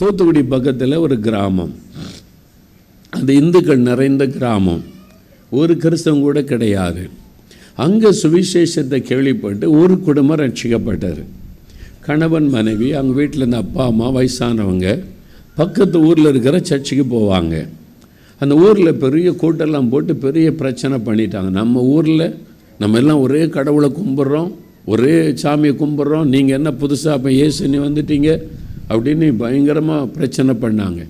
தூத்துக்குடி பக்கத்தில் ஒரு கிராமம். அது இந்துக்கள் நிறைந்த கிராமம். ஒரு கிறிஸ்தவம் கூட கிடையாது. அங்கே சுவிசேஷத்தை கேள்விப்பட்டு ஒரு குடும்பம் ரட்சிக்கப்பட்டார் கணவன் மனைவி அவங்க வீட்டில் இருந்த அப்பா அம்மா வயசானவங்க பக்கத்து ஊரில் இருக்கிற சர்ச்சுக்கு போவாங்க. அந்த ஊரில் பெரிய கூட்டெல்லாம் போட்டு பெரிய பிரச்சனை பண்ணிட்டாங்க. நம்ம ஊரில் நம்ம எல்லாம் ஒரே கடவுளை கும்பிட்றோம் ஒரே சாமியை கும்பிட்றோம். நீங்கள் என்ன புதுசாக இப்போ ஏசுன்னு வந்துட்டீங்க? அப்படின்னு பயங்கரமாக பிரச்சனை பண்ணாங்க.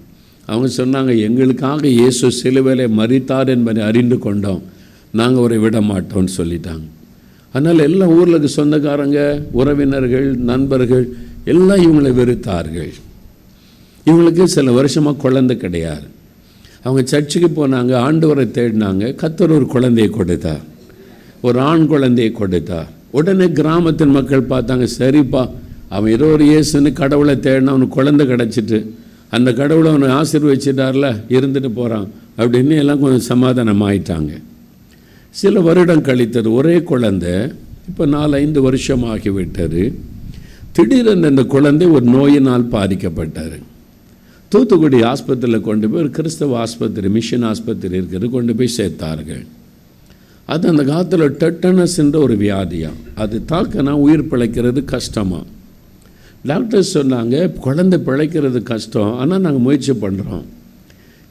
அவங்க சொன்னாங்க எங்களுக்காக இயேசு சிலுவையிலே மறித்தார் என்பதை அறிந்து கொண்டோம். நாங்கள் அவரை விட மாட்டோம்னு சொல்லிட்டாங்க. அதனால் எல்லா ஊரில் இருக்க சொந்தக்காரங்க உறவினர்கள் நண்பர்கள் எல்லாம் இவங்களை வெறுத்தார்கள். இவங்களுக்கு சில வருஷமாக குழந்தை கிடையாது. அவங்க சர்ச்சுக்கு போனாங்க ஆண்டவரை தேடினாங்க. கத்தர் ஒரு குழந்தையை கொடுத்தார். ஒரு ஆண் குழந்தையை கொடுத்தார். உடனே கிராமத்தின் மக்கள் பார்த்தாங்க சரிப்பா அவன் ஏதோ ஒரு இயேசுன்னு கடவுளை தேடினா அவனுக்கு குழந்தை கிடச்சிட்டு அந்த கடவுளை அவனை ஆசீர்வச்சிட்டார்ல இருந்துட்டு போகிறான் அப்படின்னு எல்லாம் கொஞ்சம் சமாதானம் ஆயிட்டாங்க சில வருடம் கழித்தது ஒரே குழந்தை இப்போ நாலு ஐந்து வருஷம் ஆகிவிட்டது திடீரென்று அந்த குழந்தை ஒரு நோயினால் பாதிக்கப்பட்டார் தூத்துக்குடி ஆஸ்பத்திரியில் கொண்டு போய் ஒரு கிறிஸ்தவ ஆஸ்பத்திரி மிஷன் ஆஸ்பத்திரி இருக்கிறது கொண்டு போய் சேர்த்தார்கள். அது அந்த காலத்தில் டெட்டனஸ்ன்ற ஒரு வியாதியாக அது தாக்கினா உயிர் பிழைக்கிறது கஷ்டமாக டாக்டர் சொன்னாங்க குழந்தை பிழைக்கிறது கஷ்டம் ஆனால் நாங்கள் முயற்சி பண்ணுறோம்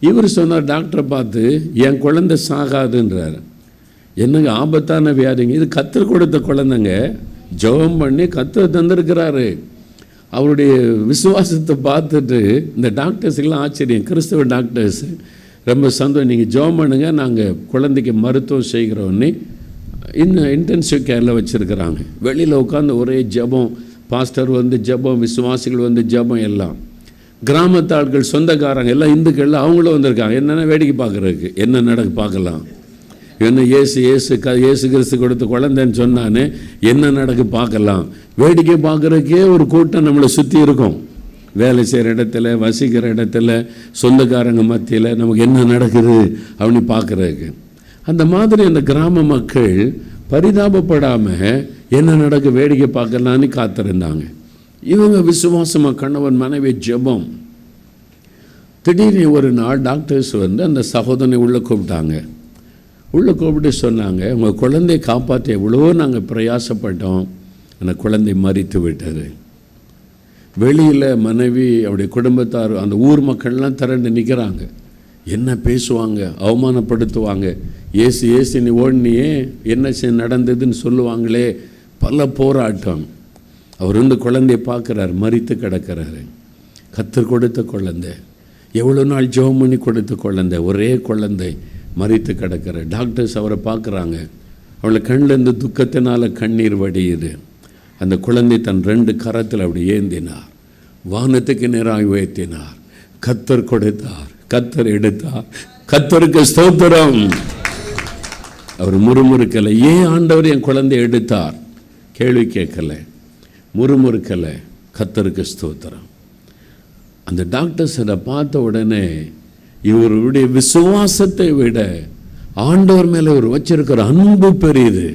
இவர் சொன்னார் டாக்டரை பார்த்து என் குழந்தை சாகாதுன்றார். என்னங்க ஆபத்தான வியாதிங்க. இது கத்தர் கொடுத்த குழந்தைங்க ஜெபம் பண்ணி கத்தர் தந்திருக்கிறாரு. அவருடைய விசுவாசத்தை பார்த்துட்டு இந்த டாக்டர்ஸுக்கெல்லாம் ஆச்சரியம். கிறிஸ்தவ டாக்டர்ஸ் ரொம்ப சந்தோஷம். நீங்கள் ஜெபம் பண்ணுங்க நாங்கள் குழந்தைக்கு மருத்துவம் செய்கிறோன்னு இன்னும் இன்டென்சிவ் கேரில் வச்சுருக்கிறாங்க. வெளியில் உட்காந்து ஒரே ஜெபம் பாஸ்டர் வந்து ஜெபம் விசுவாசிகள் வந்து ஜெபம் எல்லாம். கிராமத்து ஆட்கள் சொந்தக்காரங்க எல்லாம் இந்துக்கள் அவங்களும் வந்திருக்காங்க. என்னென்ன வேடிக்கை பார்க்குறதுக்கு? என்ன நடக்கு பார்க்கலாம்? என்ன ஏசு ஏசு க ஏசு கிறிஸ்து கொடுத்த குழந்தைன்னு சொன்னானே என்ன நடக்கு பார்க்கலாம்? வேடிக்கை பார்க்குறதுக்கே ஒரு கூட்டம் நம்மளை சுற்றி இருக்கும். வேலை செய்கிற இடத்துல வசிக்கிற இடத்துல சொந்தக்காரங்க மத்தியில் நமக்கு என்ன நடக்குது அப்படின்னு பார்க்குறதுக்கு. அந்த மாதிரி அந்த கிராம மக்கள் பரிதாபப்படாமல் என்ன நடக்கு வேடிக்கை பார்க்கலான்னு காத்திருந்தாங்க. இவங்க விசுவாசமாக கணவன் மனைவி ஜெபம். திடீர்னு ஒரு நாள் டாக்டர்ஸ் வந்து அந்த சகோதரனை உள்ளே கூப்பிட்டாங்க. உள்ளே கூப்பிட்டு சொன்னாங்க உங்கள் குழந்தையை காப்பாற்ற எவ்வளவோ நாங்கள் பிரயாசப்பட்டோம். அந்த குழந்தை மறித்து விட்டார் வெளியில் மனைவி அவருடைய குடும்பத்தார் அந்த ஊர் மக்கள்லாம் திரண்டு நிற்கிறாங்க என்ன பேசுவாங்க? அவமானப்படுத்துவாங்க. ஏசு ஏசு நீ ஓடினியே என்ன நடந்ததுன்னு சொல்லுவாங்களே. பல போராட்டம். அவர் வந்து குழந்தைய பார்க்குறாரு மறித்து கிடக்கிறாரு. கத்தர் கொடுத்த குழந்தை. எவ்வளோ நாள் ஜெபம் பண்ணி கொடுத்த குழந்தை. ஒரே குழந்தை மறித்து கிடக்கிற டாக்டர்ஸ் அவரை பார்க்குறாங்க. அவளை கண்ணிலேருந்து துக்கத்தினால் கண்ணீர் வடியுது. அந்த குழந்தை தன் ரெண்டு கரத்தில் அப்படி ஏந்தினார். வானத்துக்கு நேராக உயர்த்தினார். கத்தர் கொடுத்தார். கத்தர் எடுத்தார். கத்தருக்கு ஸ்தோத்திரம். அவர் முறுமுறுக்கலை. ஏன் ஆண்டவர் என் குழந்தை எடுத்தார்? கேள்வி கேட்கல முறுமுறுக்கலை கத்தருக்கு ஸ்தோத்திரம். அந்த டாக்டர்ஸ் அதை பார்த்த உடனே இவருடைய விசுவாசத்தை விட ஆண்டவர் மேலே இவர் வச்சிருக்கிற அன்பு பெரியது.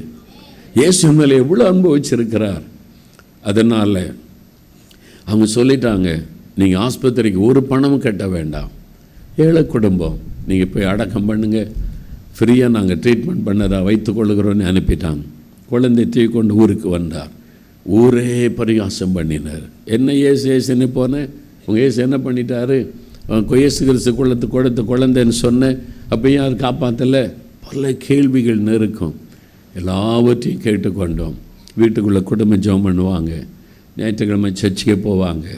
இயேசு மேலே எவ்வளோ அன்பு வச்சிருக்கிறார். அதனால் அவங்க சொல்லிட்டாங்க நீங்கள் ஆஸ்பத்திரிக்கு ஒரு பணமும் கட்ட வேண்டாம். ஏழை குடும்பம் நீங்கள் போய் அடக்கம் பண்ணுங்கள் ஃப்ரீயாக நாங்கள் ட்ரீட்மெண்ட் பண்ணதா வைத்துக்கொள்கிறோன்னு அனுப்பிட்டாங்க. குழந்தை தூக்கி கொண்டு ஊருக்கு வந்தார். ஊரே பரிகாசம் பண்ணினார். என்ன ஏசு ஏசுன்னு போனேன்? உங்கள் ஏசு என்ன பண்ணிட்டாரு? கொயேசு கிறிஸ்து குளத்து குளத்து குழந்தைன்னு சொன்னேன். அப்போ யார் காப்பாற்றலை பல கேள்விகள் நெருக்கும். எல்லாவற்றையும் கேட்டுக்கொண்டோம். வீட்டுக்குள்ளே குடும்பம் ஜெபம் பண்ணுவாங்க. ஞாயிற்றுக்கிழமை சர்ச்சுக்கு போவாங்க.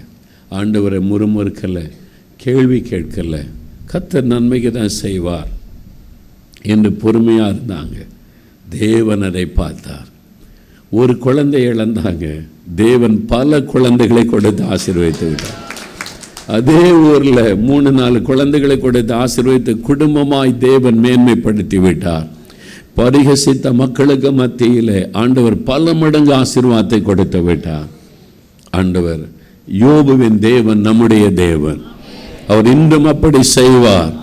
ஆண்டவரை முறுமுறுக்கலை. கேள்வி கேட்கல. கத்தர் நன்மைக்கு தான் செய்வார். என்று பொறுமையாக இருந்தாங்க. தேவன் அதை பார்த்தார். ஒரு குழந்தை இழந்தாங்க. தேவன் பல குழந்தைகளை கொடுத்து ஆசீர்வதித்து விட்டார். அதே ஊரில் மூணு நாலு குழந்தைகளை கொடுத்து ஆசீர்வதித்து குடும்பமாய் தேவன் மேன்மைப்படுத்தி விட்டார். பரிகசித்த மக்களுக்கு மத்தியில் ஆண்டவர் பல மடங்கு ஆசீர்வாதத்தை கொடுத்து விட்டார். ஆண்டவர் யோபுவின் தேவன் நம்முடைய தேவன். அவர் இன்றும் அப்படி செய்வார்.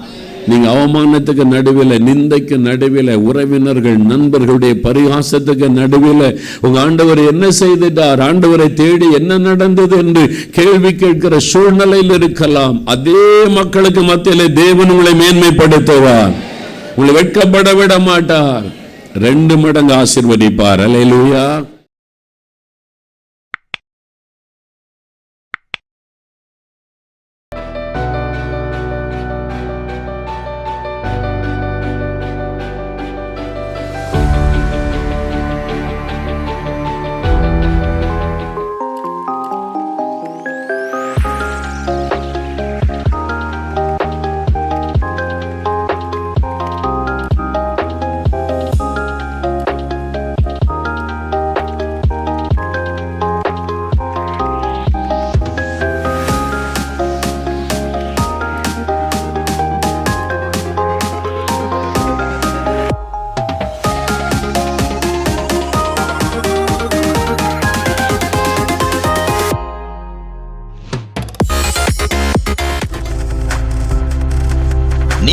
நீங்க அவமானத்துக்கு நடுவில் நிந்தைக்கு நடுவில் உறவினர்கள் நண்பர்களுடைய பரிகாசத்துக்கு நடுவில் உங்க ஆண்டவர் என்ன செய்துட்டார்? ஆண்டவரை தேடி என்ன நடந்தது என்று கேள்வி கேட்கிற சூழ்நிலையில் இருக்கலாம். அதே மக்களுக்கு மத்தியிலே தேவன் உங்களை மேன்மைப்படுத்துவார். உங்களை வெட்கப்பட விட மாட்டார். ரெண்டு மடங்கு ஆசிர்வதிப்பார். அலையிலூயா